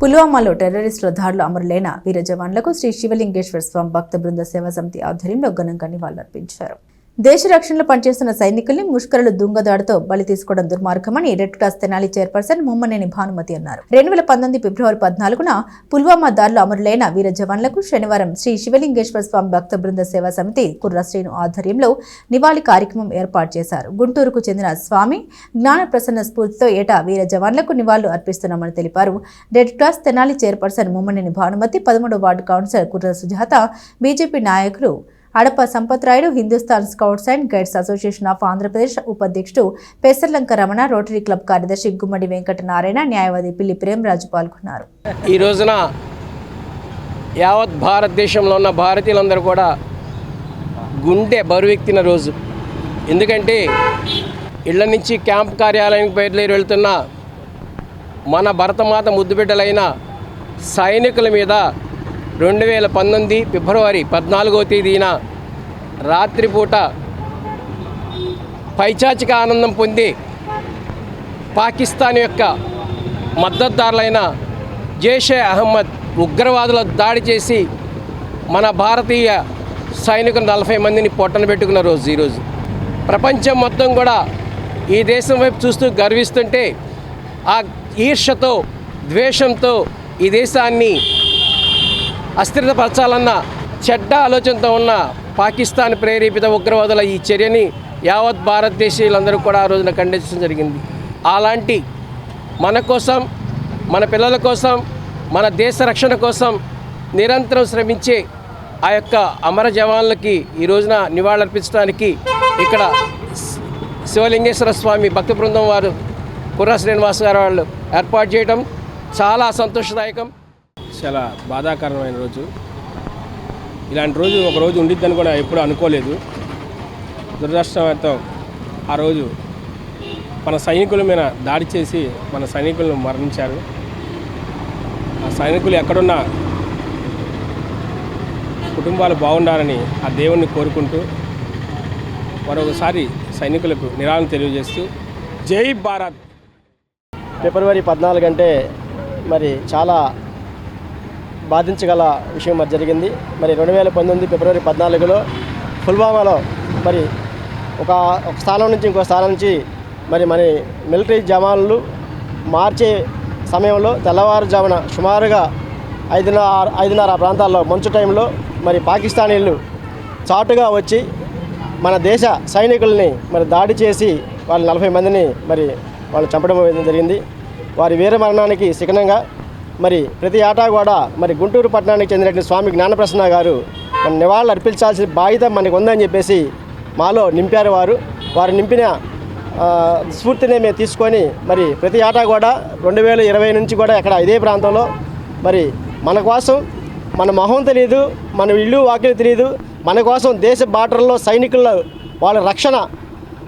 పుల్వామాలో టెర్రరిస్టుల దాడులు అమరులైన వీర జవాన్లకు శ్రీ శివలింగేశ్వర స్వామి భక్త బృంద సేవా సమితి ఆధ్వర్యంలో ఘనంగా నివాళులర్పించారు. దేశ రక్షణలో పనిచేస్తున్న సైనికుల్ని ముష్కరులు దుంగదాడితో బలి తీసుకోవడం దుర్మార్గమని red cross Tenali chairperson Mummaneni Bhanumathi అన్నారు. రెండు వేల పంతొమ్మిది ఫిబ్రవరి పద్నాలుగున పుల్వామా దాడులు అమరులైన వీర జవాన్లకు శనివారం శ్రీ శివలింగేశ్వర స్వామి భక్త బృంద సేవా సమితి కుర్ర శ్రీను ఆధ్వర్యంలో నివాళి కార్యక్రమం ఏర్పాటు చేశారు. గుంటూరుకు చెందిన స్వామి జ్ఞాన ప్రసన్న స్ఫూర్తితో ఏటా వీర జవాన్లకు నివాళులు అర్పిస్తున్నామని తెలిపారు. Red cross Tenali chairperson Mummaneni Bhanumathi పదమూడవ ward councillor Kurra Sujatha BJP నాయకులు Adapa Sampath Rayudu Hindustan scouts and guides association of Andhra Pradesh ఉపాధ్యక్షుడు పెసర్లంక రమణ రోటరీ క్లబ్ కార్యదర్శి గుమ్మడి వెంకట నారాయణ న్యాయవాది పిల్లి ప్రేమరాజు పాల్గొన్నారు. ఈ రోజున యావత్ భారతదేశంలో ఉన్న భారతీయులందరూ కూడా గుండె బరువెక్తిన రోజు. ఎందుకంటే ఇళ్ళ నుంచి క్యాంప్ కార్యాలయానికి బయలుదేరి వెళ్తున్న మన భరతమాత ముద్దుబిడ్డలైన సైనికుల మీద రెండు వేల పంతొమ్మిది ఫిబ్రవరి పద్నాలుగో తేదీన రాత్రిపూట పైచాచిక ఆనందం పొంది పాకిస్తాన్ యొక్క మద్దతుదారులైన జైషే అహ్మద్ ఉగ్రవాదుల దాడి చేసి మన భారతీయ సైనికులు నలభై మందిని పొట్టన పెట్టుకున్న రోజు ఈరోజు. ప్రపంచం మొత్తం కూడా ఈ దేశం వైపు చూస్తూ గర్విస్తుంటే ఆ ఈర్ష్యతో ద్వేషంతో ఈ దేశాన్ని అస్థిరపరచాలన్న చెడ్డ ఆలోచనతో ఉన్న పాకిస్తాన్ ప్రేరేపిత ఉగ్రవాదుల ఈ చర్యని యావత్ భారతదేశీయులందరూ కూడా ఆ రోజున ఖండించడం జరిగింది. అలాంటి మన కోసం మన పిల్లల కోసం మన దేశ రక్షణ కోసం నిరంతరం శ్రమించే ఆ యొక్క అమర జవాన్లకి ఈ రోజున నివాళులర్పించడానికి ఇక్కడ శివలింగేశ్వర స్వామి భక్తి బృందం వారు కుర్ర శ్రీనివాస్ గారు వాళ్ళు ఏర్పాటు చేయడం చాలా సంతోషదాయకం. చాలా బాధాకరమైన రోజు. ఇలాంటి రోజు ఒక రోజు ఉండిద్దని కూడా ఎప్పుడు అనుకోలేదు. దురదృష్టవంతం ఆ రోజు మన సైనికుల మీద దాడి చేసి మన సైనికులను మరణించారు. ఆ సైనికులు ఎక్కడున్నా కుటుంబాలు బాగుండాలని ఆ దేవుణ్ణి కోరుకుంటూ మరొకసారి సైనికులకు నిరాళం తెలియజేస్తూ జై భారత్. ఫిబ్రవరి పద్నాలుగు అంటే మరి చాలా బాధించగల విషయం మరి జరిగింది. మరి రెండు వేల పంతొమ్మిది ఫిబ్రవరి పద్నాలుగులో పుల్వామాలో మరి ఒక ఒక స్థానం నుంచి ఇంకో స్థానం నుంచి మరి మన మిలిటరీ జవాన్లు మార్చే సమయంలో తెల్లవారుజామున సుమారుగా ఐదున్నర ఐదున్నర ప్రాంతాల్లో మంచు టైంలో మరి పాకిస్తానీలు చాటుగా వచ్చి మన దేశ సైనికుల్ని మరి దాడి చేసి వాళ్ళ నలభై మందిని మరి వాళ్ళు చంపడం జరిగింది. వారి వీర మరణానికి శిఖనంగా మరి ప్రతి ఏటా కూడా మరి గుంటూరు పట్టణానికి చెందినటువంటి స్వామి జ్ఞానప్రసన్న గారు మన నివాళులు అర్పించాల్సిన బాధ్యత మనకు ఉందని చెప్పేసి మాలో నింపారు వారు. వారు నింపిన స్ఫూర్తిని మేము తీసుకొని మరి ప్రతి ఏటా కూడా రెండు వేల ఇరవై నుంచి కూడా ఇక్కడ ఇదే ప్రాంతంలో మరి మన కోసం మన మొహం తెలియదు మన ఇల్లు వాకిలు తెలియదు మన కోసం దేశ బార్డర్లో సైనికుల వాళ్ళ రక్షణ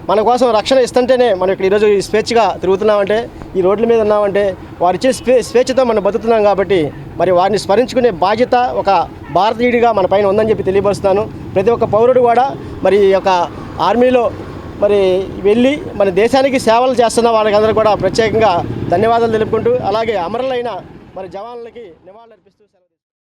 మన కోసం రక్షణ ఇస్తుంటేనే మనం ఇక్కడ ఈరోజు ఈ స్వేచ్ఛగా తిరుగుతున్నామంటే ఈ రోడ్ల మీద ఉన్నామంటే వారు ఇచ్చే స్వే స్వేచ్ఛతో మనం బతుకుతున్నాం కాబట్టి మరి వారిని స్మరించుకునే బాధ్యత ఒక భారతీయుడిగా మన పైన ఉందని చెప్పి తెలియపరుస్తున్నాను. ప్రతి ఒక్క పౌరుడు కూడా మరి ఈ యొక్క ఆర్మీలో మరి వెళ్ళి మన దేశానికి సేవలు చేస్తున్న వాళ్ళకందరూ కూడా ప్రత్యేకంగా ధన్యవాదాలు తెలుపుకుంటూ అలాగే అమరులైన మరి జవాన్లకి నివాళులర్పిస్తూ